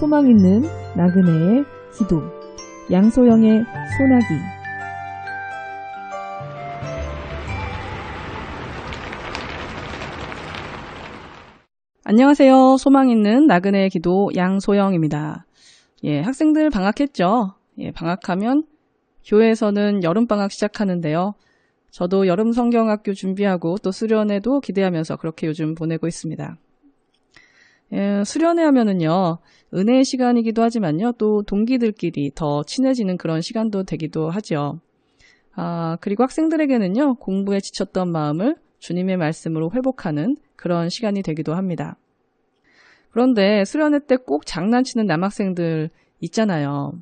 소망 있는 나그네의 기도 양소영의 소나기 안녕하세요. 소망 있는 나그네의 기도 양소영입니다. 예, 학생들 방학했죠? 예, 방학하면 교회에서는 여름 방학 시작하는데요. 저도 여름 성경학교 준비하고 또 수련회도 기대하면서 그렇게 요즘 보내고 있습니다. 예, 수련회 하면은요, 은혜의 시간이기도 하지만요, 또 동기들끼리 더 친해지는 그런 시간도 되기도 하죠. 아, 그리고 학생들에게는요, 공부에 지쳤던 마음을 주님의 말씀으로 회복하는 그런 시간이 되기도 합니다. 그런데 수련회 때 꼭 장난치는 남학생들 있잖아요.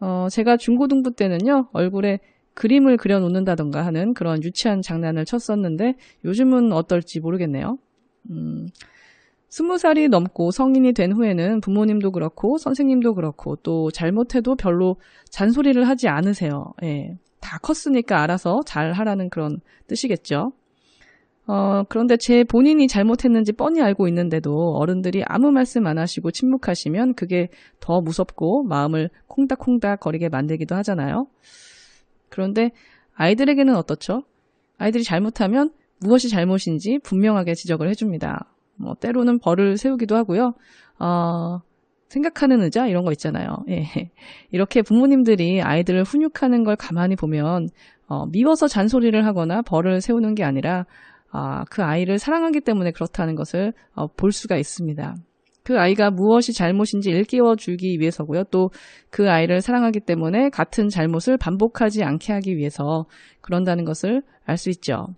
어, 제가 중고등부 때는요, 얼굴에 그림을 그려놓는다던가 하는 그런 유치한 장난을 쳤었는데 요즘은 어떨지 모르겠네요. 음, 스무 살이 넘고 성인이 된 후에는 부모님도 그렇고 선생님도 그렇고 또 잘못해도 별로 잔소리를 하지 않으세요. 예. 다 컸으니까 알아서 잘 하라는 그런 뜻이겠죠. 어, 그런데 제 본인이 잘못했는지 뻔히 알고 있는데도 어른들이 아무 말씀 안 하시고 침묵하시면 그게 더 무섭고 마음을 콩닥콩닥 거리게 만들기도 하잖아요. 그런데 아이들에게는 어떻죠? 아이들이 잘못하면 무엇이 잘못인지 분명하게 지적을 해줍니다. 뭐 때로는 벌을 세우기도 하고요. 어, 생각하는 의자 이런 거 있잖아요. 예. 이렇게 부모님들이 아이들을 훈육하는 걸 가만히 보면 어, 미워서 잔소리를 하거나 벌을 세우는 게 아니라 아, 그 아이를 사랑하기 때문에 그렇다는 것을 어, 볼 수가 있습니다. 그 아이가 무엇이 잘못인지 일깨워 주기 위해서고요. 또 그 아이를 사랑하기 때문에 같은 잘못을 반복하지 않게 하기 위해서 그런다는 것을 알 수 있죠.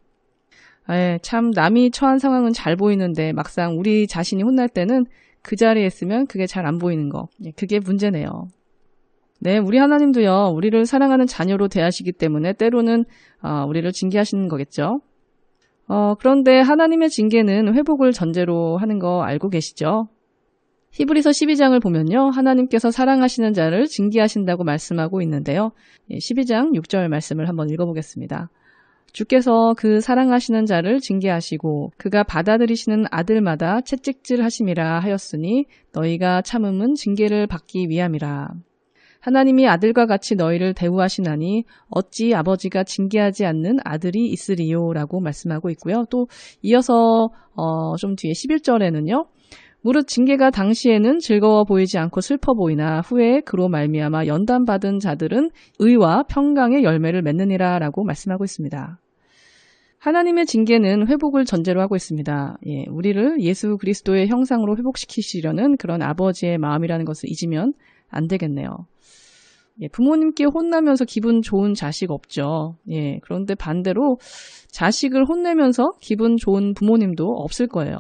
예, 참 남이 처한 상황은 잘 보이는데 막상 우리 자신이 혼날 때는 그 자리에 있으면 그게 잘 안 보이는 거. 예, 그게 문제네요. 네, 우리 하나님도요, 우리를 사랑하는 자녀로 대하시기 때문에 때로는 어, 우리를 징계하시는 거겠죠. 어, 그런데 하나님의 징계는 회복을 전제로 하는 거 알고 계시죠? 히브리서 12장을 보면요. 하나님께서 사랑하시는 자를 징계하신다고 말씀하고 있는데요. 12장 예, 6절 말씀을 한번 읽어보겠습니다. 주께서 그 사랑하시는 자를 징계하시고 그가 받아들이시는 아들마다 채찍질 하심이라 하였으니 너희가 참음은 징계를 받기 위함이라. 하나님이 아들과 같이 너희를 대우하시나니 어찌 아버지가 징계하지 않는 아들이 있으리요 라고 말씀하고 있고요. 또 이어서 어, 좀 뒤에 11절에는요. 무릇 징계가 당시에는 즐거워 보이지 않고 슬퍼 보이나 후에 그로 말미암아 연단 받은 자들은 의와 평강의 열매를 맺느니라라고 말씀하고 있습니다. 하나님의 징계는 회복을 전제로 하고 있습니다. 예, 우리를 예수 그리스도의 형상으로 회복시키시려는 그런 아버지의 마음이라는 것을 잊으면 안 되겠네요. 예, 부모님께 혼나면서 기분 좋은 자식 없죠. 예, 그런데 반대로 자식을 혼내면서 기분 좋은 부모님도 없을 거예요.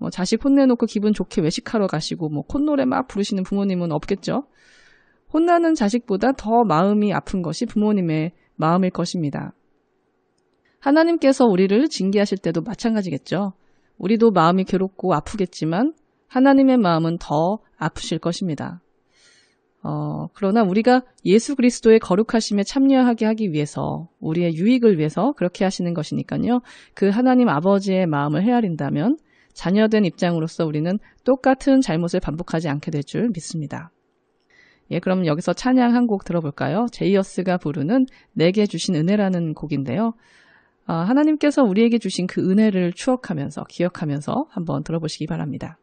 뭐 자식 혼내놓고 기분 좋게 외식하러 가시고 뭐 콧노래 막 부르시는 부모님은 없겠죠. 혼나는 자식보다 더 마음이 아픈 것이 부모님의 마음일 것입니다. 하나님께서 우리를 징계하실 때도 마찬가지겠죠. 우리도 마음이 괴롭고 아프겠지만 하나님의 마음은 더 아프실 것입니다. 어, 그러나 우리가 예수 그리스도의 거룩하심에 참여하게 하기 위해서 우리의 유익을 위해서 그렇게 하시는 것이니까요. 그 하나님 아버지의 마음을 헤아린다면 자녀된 입장으로서 우리는 똑같은 잘못을 반복하지 않게 될 줄 믿습니다. 예, 그럼 여기서 찬양 한 곡 들어볼까요? 제이어스가 부르는 내게 주신 은혜라는 곡인데요. 아, 하나님께서 우리에게 주신 그 은혜를 추억하면서 기억하면서 한번 들어보시기 바랍니다.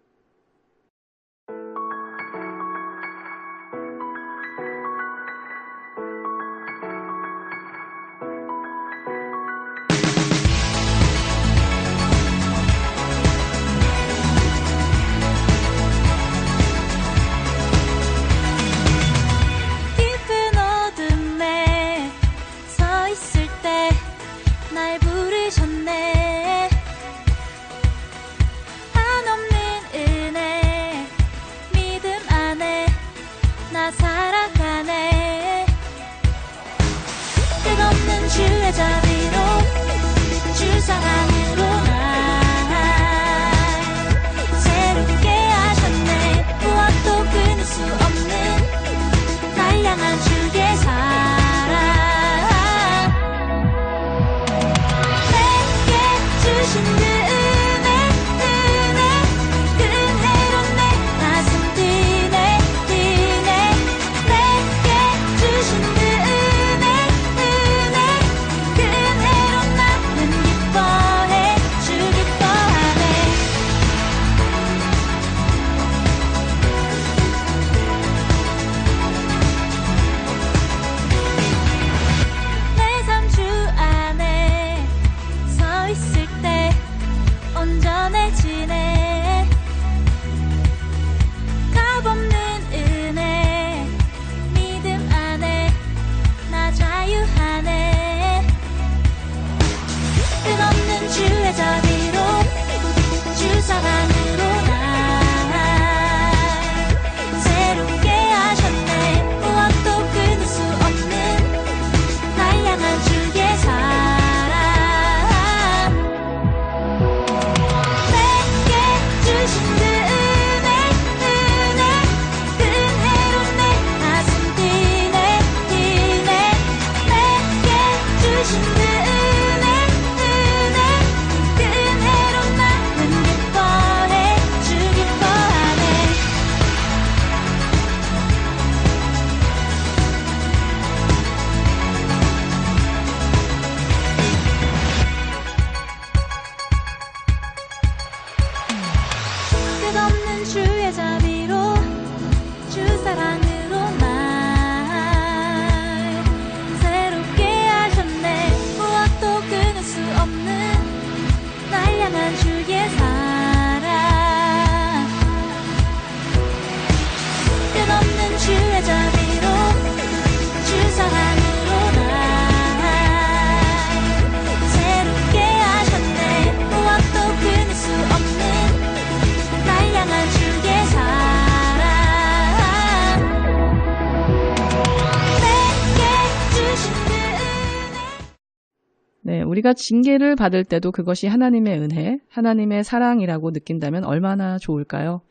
우리가 징계를 받을 때도 그것이 하나님의 은혜, 하나님의 사랑이라고 느낀다면 얼마나 좋을까요?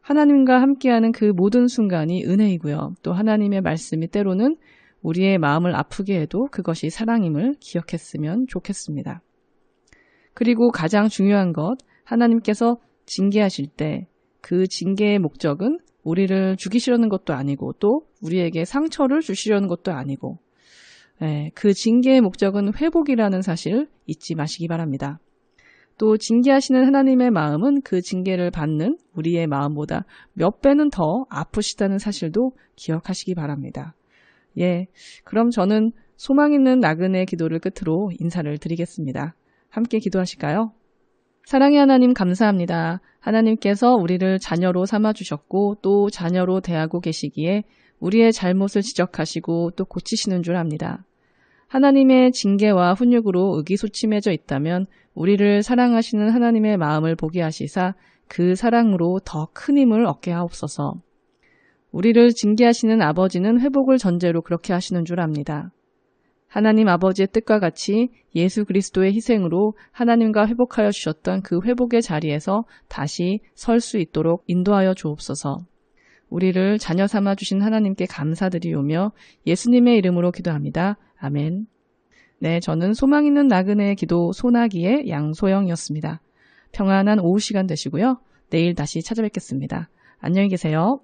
하나님과 함께하는 그 모든 순간이 은혜이고요. 또 하나님의 말씀이 때로는 우리의 마음을 아프게 해도 그것이 사랑임을 기억했으면 좋겠습니다. 그리고 가장 중요한 것, 하나님께서 징계하실 때 그 징계의 목적은 우리를 죽이시려는 것도 아니고 또 우리에게 상처를 주시려는 것도 아니고 예, 그 징계의 목적은 회복이라는 사실 잊지 마시기 바랍니다. 또 징계하시는 하나님의 마음은 그 징계를 받는 우리의 마음보다 몇 배는 더 아프시다는 사실도 기억하시기 바랍니다. 예, 그럼 저는 소망 있는 나그네 기도를 끝으로 인사를 드리겠습니다. 함께 기도하실까요? 사랑의 하나님 감사합니다. 하나님께서 우리를 자녀로 삼아주셨고 또 자녀로 대하고 계시기에 우리의 잘못을 지적하시고 또 고치시는 줄 압니다. 하나님의 징계와 훈육으로 의기소침해져 있다면 우리를 사랑하시는 하나님의 마음을 보게 하시사 그 사랑으로 더 큰 힘을 얻게 하옵소서. 우리를 징계하시는 아버지는 회복을 전제로 그렇게 하시는 줄 압니다. 하나님 아버지의 뜻과 같이 예수 그리스도의 희생으로 하나님과 회복하여 주셨던 그 회복의 자리에서 다시 설 수 있도록 인도하여 주옵소서. 우리를 자녀 삼아 주신 하나님께 감사드리오며 예수님의 이름으로 기도합니다. 아멘. 네, 저는 소망 있는 나그네의 기도 소나기의 양소영이었습니다. 평안한 오후 시간 되시고요. 내일 다시 찾아뵙겠습니다. 안녕히 계세요.